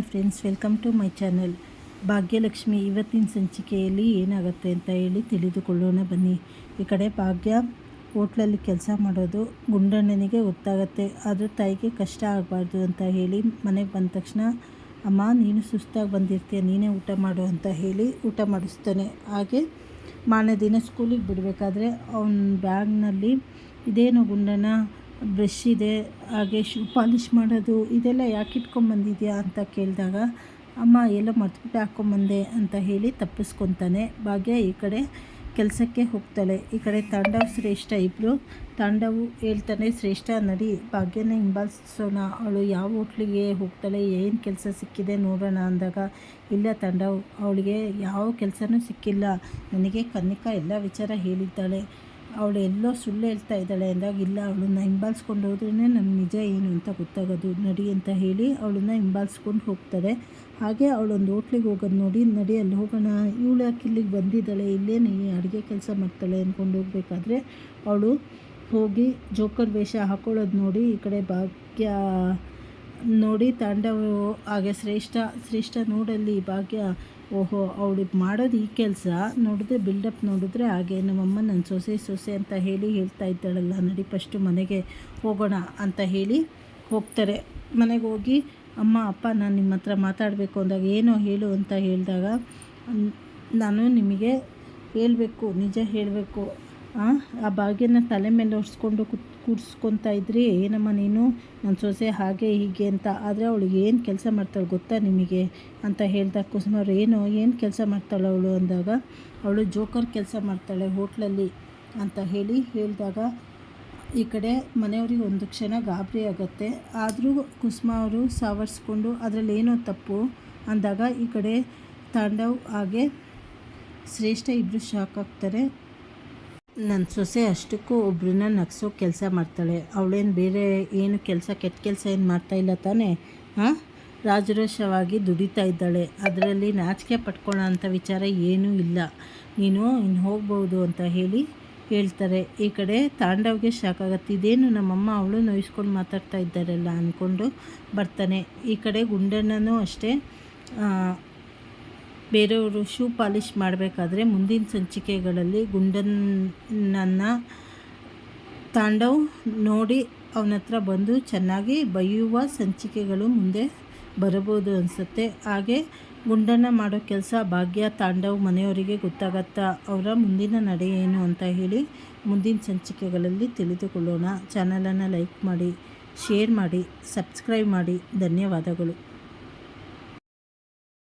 Hi friends welcome to my channel Bhagyalakshmi ಇವತ್ತಿನ ಸಂಚಿಕೆಯಲ್ಲಿ ಏನಾಗುತ್ತೆ ಅಂತ ಹೇಳಿ ತಿಳಿದುಕೊಳ್ಳೋಣ ಬನ್ನಿ. ಈ ಕಡೆ ಭಾಗ್ಯ ಹೋಟ್ಲಲ್ಲಿ ಕೆಲಸ ಮಾಡೋದು ಗುಂಡಣ್ಣನಿಗೆ ಗೊತ್ತಾಗತ್ತೆ. ಆದರೆ ತಾಯಿಗೆ ಕಷ್ಟ ಆಗಬಾರ್ದು ಅಂತ ಹೇಳಿ ಮನೆಗೆ ಬಂದ ತಕ್ಷಣ, ಅಮ್ಮ, ನೀನು ಸುಸ್ತಾಗಿ ಬಂದಿರ್ತೀಯ, ನೀನೇ ಊಟ ಮಾಡು ಅಂತ ಹೇಳಿ ಊಟ ಮಾಡಿಸ್ತಾನೆ. ಹಾಗೆ ಮಾರನೇ ದಿನ ಸ್ಕೂಲಿಗೆ ಬಿಡಬೇಕಾದ್ರೆ ಅವನ ಬ್ಯಾಗ್ನಲ್ಲಿ ಇದೇನು ಗುಂಡಣ್ಣ ಬ್ರಷ್ ಇದೆ, ಹಾಗೆ ಶೂ ಪಾಲಿಷ್ ಮಾಡೋದು, ಇದೆಲ್ಲ ಯಾಕೆ ಇಟ್ಕೊಂಬಂದಿದ್ಯಾ ಅಂತ ಕೇಳಿದಾಗ, ಅಮ್ಮ, ಎಲ್ಲ ಮರ್ತುಬಿಟ್ಟು ಹಾಕ್ಕೊಂಬಂದೆ ಅಂತ ಹೇಳಿ ತಪ್ಪಿಸ್ಕೊತಾನೆ. ಭಾಗ್ಯ ಈ ಕಡೆ ಕೆಲಸಕ್ಕೆ ಹೋಗ್ತಾಳೆ. ಈ ಕಡೆ ತಾಂಡವ್ ಶ್ರೇಷ್ಠ ಇಬ್ಬರು ತಾಂಡವು ಹೇಳ್ತಾನೆ, ಶ್ರೇಷ್ಠ ನಡಿ, ಭಾಗ್ಯನ ಹಿಂಬಾಲಿಸೋಣ. ಅವಳು ಯಾವ ಹೋಟ್ಲಿಗೆ ಹೋಗ್ತಾಳೆ, ಏನು ಕೆಲಸ ಸಿಕ್ಕಿದೆ ನೋಡೋಣ ಅಂದಾಗ, ಇಲ್ಲ ತಾಂಡವ್, ಅವಳಿಗೆ ಯಾವ ಕೆಲಸನೂ ಸಿಕ್ಕಿಲ್ಲ. ನನಗೆ ಕನ್ನಿಕಾ ಎಲ್ಲ ವಿಚಾರ ಹೇಳಿದ್ದಾಳೆ. ಅವಳು ಎಲ್ಲೋ ಸುಳ್ಳು ಹೇಳ್ತಾ ಇದ್ದಾಳೆ ಅಂದಾಗ, ಇಲ್ಲ, ಅವಳನ್ನ ಹಿಂಬಾಲಿಸ್ಕೊಂಡು ಹೋದ್ರೇ ನಮ್ಗೆ ನಿಜ ಏನು ಅಂತ ಗೊತ್ತಾಗೋದು, ನಡಿ ಅಂತ ಹೇಳಿ ಅವಳನ್ನ ಹಿಂಬಾಲಿಸ್ಕೊಂಡು ಹೋಗ್ತಾರೆ. ಹಾಗೆ ಅವಳೊಂದು ಹೋಟ್ಲಿಗೆ ಹೋಗೋದು ನೋಡಿ, ನಡಿ ಅಲ್ಲಿ ಹೋಗೋಣ, ಇವಳು ಯಾಕೆ ಇಲ್ಲಿಗೆ ಬಂದಿದ್ದಾಳೆ, ಇಲ್ಲೇನು ಅಡುಗೆ ಕೆಲಸ ಮಾಡ್ತಾಳೆ ಅಂದ್ಕೊಂಡು ಹೋಗ್ಬೇಕಾದ್ರೆ ಅವಳು ಹೋಗಿ ಜೋಕರ್ ವೇಷ ಹಾಕೊಳ್ಳೋದು ನೋಡಿ, ಈ ಕಡೆ ಭಾಗ್ಯ ನೋಡಿ ತಾಂಡವ ಹಾಗೆ ಶ್ರೇಷ್ಠ ಶ್ರೇಷ್ಠ ನೋಡಲ್ಲಿ ಭಾಗ್ಯ. ಓಹೋ ಅವಳಿಗೆ ಮಾಡೋದು ಈ ಕೆಲಸ. ನೋಡಿದ್ರೆ ಬಿಲ್ಡಪ್ ನೋಡಿದ್ರೆ ಹಾಗೆ. ನಮ್ಮಮ್ಮ ನನ್ನ ಸೊಸೆ ಸೊಸೆ ಅಂತ ಹೇಳಿ ಹೇಳ್ತಾ ಇದ್ದಾಳಲ್ಲ, ನಡಿ ಫಸ್ಟು ಮನೆಗೆ ಹೋಗೋಣ ಅಂತ ಹೇಳಿ ಹೋಗ್ತಾರೆ. ಮನೆಗೆ ಹೋಗಿ, ಅಮ್ಮ, ಅಪ್ಪ, ನಾನು ನಿಮ್ಮ ಹತ್ರ ಮಾತಾಡಬೇಕು, ಅಂದಾಗ ಏನೋ ಹೇಳು ಅಂತ ಹೇಳಿದಾಗ ನಾನು ನಿಮಗೆ ಹೇಳಬೇಕು, ನಿಜ ಹೇಳಬೇಕು. ಆ ಭಾಗ್ಯನ ತಲೆ ಮೇಲೆ ಒರೆಸ್ಕೊಂಡು ಕುತ್ ಕೂಡಿಸ್ಕೊತಾ ಇದ್ರಿ, ಏನಮ್ಮ ನೀನು? ನನ್ನ ಸೊಸೆ ಹಾಗೆ ಹೀಗೆ ಅಂತ. ಆದರೆ ಅವಳಿಗೆ ಏನು ಕೆಲಸ ಮಾಡ್ತಾಳೆ ಗೊತ್ತಾ ನಿಮಗೆ? ಅಂತ ಹೇಳ್ದಾಗ ಕುಸುಮವ್ರು ಏನು? ಏನು ಕೆಲಸ ಮಾಡ್ತಾಳೆ ಅವಳು? ಅಂದಾಗ, ಅವಳು ಜೋಕರ್ ಕೆಲಸ ಮಾಡ್ತಾಳೆ ಹೋಟ್ಲಲ್ಲಿ. ಅಂತ ಹೇಳಿ ಹೇಳಿದಾಗ, ಈ ಕಡೆ ಮನೆಯವ್ರಿಗೆ ಒಂದು ಕ್ಷಣ ಗಾಬರಿ ಆಗುತ್ತೆ. ಆದರೂ ಕುಸುಮ ಅವರು ಸಾವರ್ಸ್ಕೊಂಡು, ಅದರಲ್ಲಿ ಏನೋ ತಪ್ಪು? ಅಂದಾಗ ಈ ಕಡೆ ತಾಂಡವ್ ಹಾಗೆ ಶ್ರೇಷ್ಠ ಇಬ್ಬರು ಶಾಕ್ ಆಗ್ತಾರೆ. ನನ್ನ ಸೊಸೆ ಅಷ್ಟಕ್ಕೂ ಒಬ್ಬರನ್ನ ನಗ್ಸೋ ಕೆಲಸ ಮಾಡ್ತಾಳೆ. ಅವಳೇನು ಬೇರೆ ಏನು ಕೆಲಸ, ಕೆಟ್ಟ ಕೆಲಸ ಏನು ಮಾಡ್ತಾ ಇಲ್ಲ ತಾನೇ? ಹಾಂ ರಾಜರೋಷವಾಗಿ ದುಡಿತಾ ಇದ್ದಾಳೆ. ಅದರಲ್ಲಿ ನಾಚಿಕೆ ಪಟ್ಕೊಳ್ಳೋ ಅಂಥ ವಿಚಾರ ಏನೂ ಇಲ್ಲ. ನೀನು ಇನ್ನು ಹೋಗ್ಬೋದು ಅಂತ ಹೇಳಿ ಹೇಳ್ತಾರೆ. ಈ ಕಡೆ ತಾಂಡವ್ಗೆ ಶಾಕ್ ಆಗುತ್ತೆ. ಇದೇನು ನಮ್ಮಮ್ಮ ಅವಳು ನೋಯಿಸ್ಕೊಂಡು ಮಾತಾಡ್ತಾ ಇದ್ದಾರಲ್ಲ ಅಂದ್ಕೊಂಡು ಬರ್ತಾನೆ. ಈ ಕಡೆ ಗುಂಡಣ್ಣನೂ ಅಷ್ಟೇ. ಬೇರೆಯವರು ಶೂ ಪಾಲಿಷ್ ಮಾಡಬೇಕಾದ್ರೆ ಮುಂದಿನ ಸಂಚಿಕೆಗಳಲ್ಲಿ ಗುಂಡನನ್ನು ತಾಂಡವ್ ನೋಡಿ ಅವನ ಹತ್ರ ಬಂದು ಚೆನ್ನಾಗಿ ಬೈಯುವ ಸಂಚಿಕೆಗಳು ಮುಂದೆ ಬರಬಹುದು ಅನಿಸುತ್ತೆ. ಹಾಗೆ ಗುಂಡನ್ನ ಮಾಡೋ ಕೆಲಸ ಭಾಗ್ಯ, ತಾಂಡವ್ ಮನೆಯವರಿಗೆ ಗೊತ್ತಾಗತ್ತಾ ಅವರ ಮುಂದಿನ ನಡೆ ಏನು ಅಂತ ಹೇಳಿ ಮುಂದಿನ ಸಂಚಿಕೆಗಳಲ್ಲಿ ತಿಳಿದುಕೊಳ್ಳೋಣ. ಚಾನಲನ್ನು ಲೈಕ್ ಮಾಡಿ, ಶೇರ್ ಮಾಡಿ, ಸಬ್ಸ್ಕ್ರೈಬ್ ಮಾಡಿ. ಧನ್ಯವಾದಗಳು.